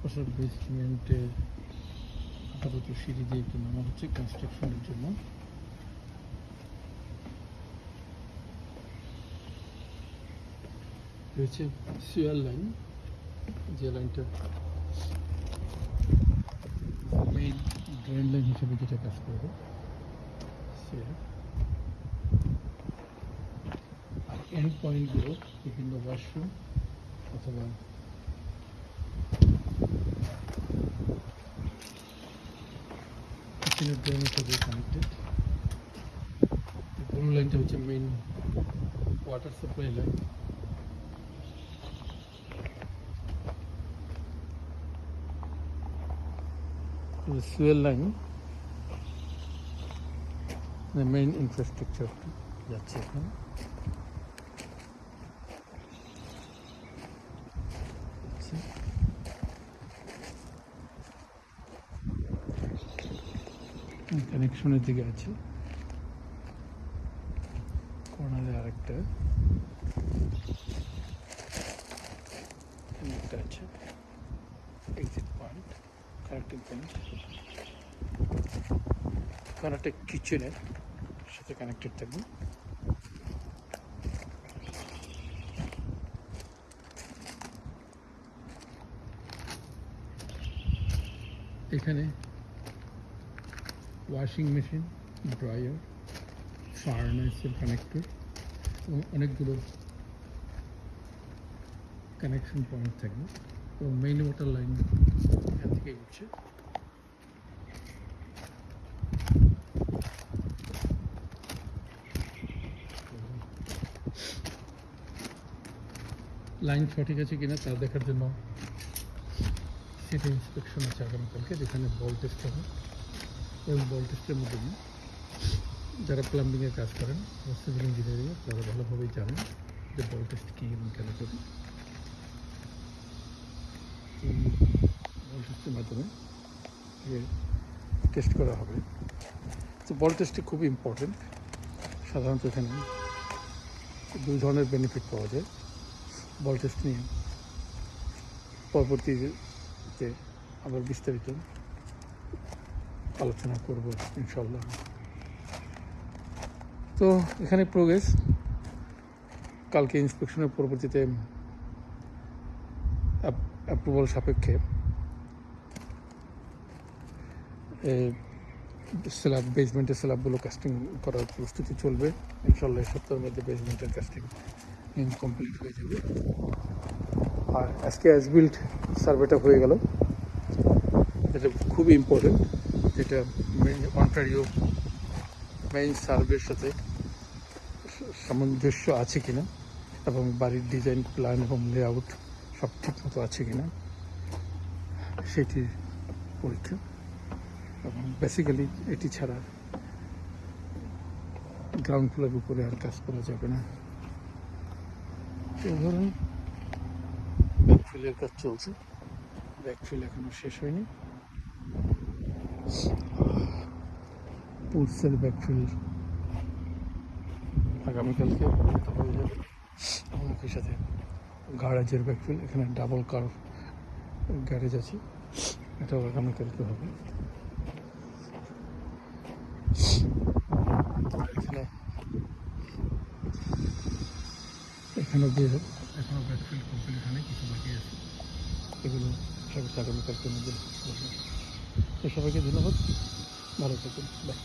প্রসাদ বেসমেন্টের আপাতত সিঁড়ি দিয়ে একটু নামা হচ্ছে কনস্ট্রাকশনের জন্য। রয়েছে সুয়ার লাইন, যে লাইনটা মেইন ড্রেন লাইন হিসেবে যেটা কাজ করবে আর এন্ড পয়েন্টগুলো বিভিন্ন ওয়াশরুম ব্লু লাইনটা হচ্ছে main water supply line sewer line main infrastructure যাচ্ছে এখানে আচ্ছা। কানেকশনের দিকে আছে। কর্নারে আরেকটা। একটা আছে। Exit point connecting point connected কিচেনের সাথে কানেক্টেড থাকবে। এখানে ওয়াশিং মেশিন ড্রায়ার ফার্নেসের কানেক্টর এবং অনেকগুলো কানেকশন পয়েন্ট থাকবে এবং মেইন ওয়াটার লাইন এখান থেকে উঠছে। লাইন সঠিক আছে কিনা তা দেখার জন্য সিটি ইন্সপেকশন আছে আগামীকালকে যেখানে বল টেস্ট হবে। এবং বল টেস্টের মাধ্যমে যারা প্লাম্বিংয়ের কাজ করেন সিভিল ইঞ্জিনিয়ারিংয়ে তারা ভালোভাবেই জানেন যে বল টেস্ট কী এবং কেন করি এই বল টেস্টের মাধ্যমে টেস্ট করা হবে। তো বল টেস্টটি খুবই ইম্পর্টেন্ট সাধারণত এখানে দুই ধরনের বেনিফিট পাওয়া যায়। বল টেস্ট নিয়ে পরবর্তীতে আবার বিস্তারিত আলোচনা করব ইনশাল্লাহ তো এখানে প্রোগ্রেস কালকে ইন্সপেকশনের পরবর্তীতে অ্যাপ্রুভাল সাপেক্ষে স্ল্যাব বেসমেন্টের স্ল্যাবগুলো কাস্টিং করার প্রস্তুতি চলবে। ইনশাল্লাহ সপ্তাহের মধ্যে বেসমেন্টের কাস্টিং কমপ্লিট হয়ে যাবে। আর আজকে অ্যাজ বিল্ড সার্ভেটা হয়ে গেল। এটা খুবই ইম্পর্টেন্ট যেটা অন্টারিও মেইন সার্ভের সাথে সামঞ্জস্য আছে কিনা, এবং বাড়ির ডিজাইন প্ল্যান এবং লেআউট সব ঠিকমতো আছে কিনা, সেটির পরীক্ষা। এবং বেসিক্যালি এটি ছাড়া গ্রাউন্ড ফ্লোরের উপরে আর কাজ করা যাবে না। এই ধরুন ব্যাকফিলের কাজ চলছে। ব্যাকফিল এখনও শেষ হয়নি। পুলসের ব্যাকফিল আগামীকালকে হয়ে যাবে। একই সাথে গারাজের ব্যাকফিল, এখানে ডাবল কার গ্যারেজ আছে। এটাও আগামীকালকে হবে। এখানে এখানে যে এখানে কিছু বাকি আছে? এগুলো সব আগামীকালকে মধ্যে। সবাইকে ধন্যবাদ। ভালো থাকুন। বাই।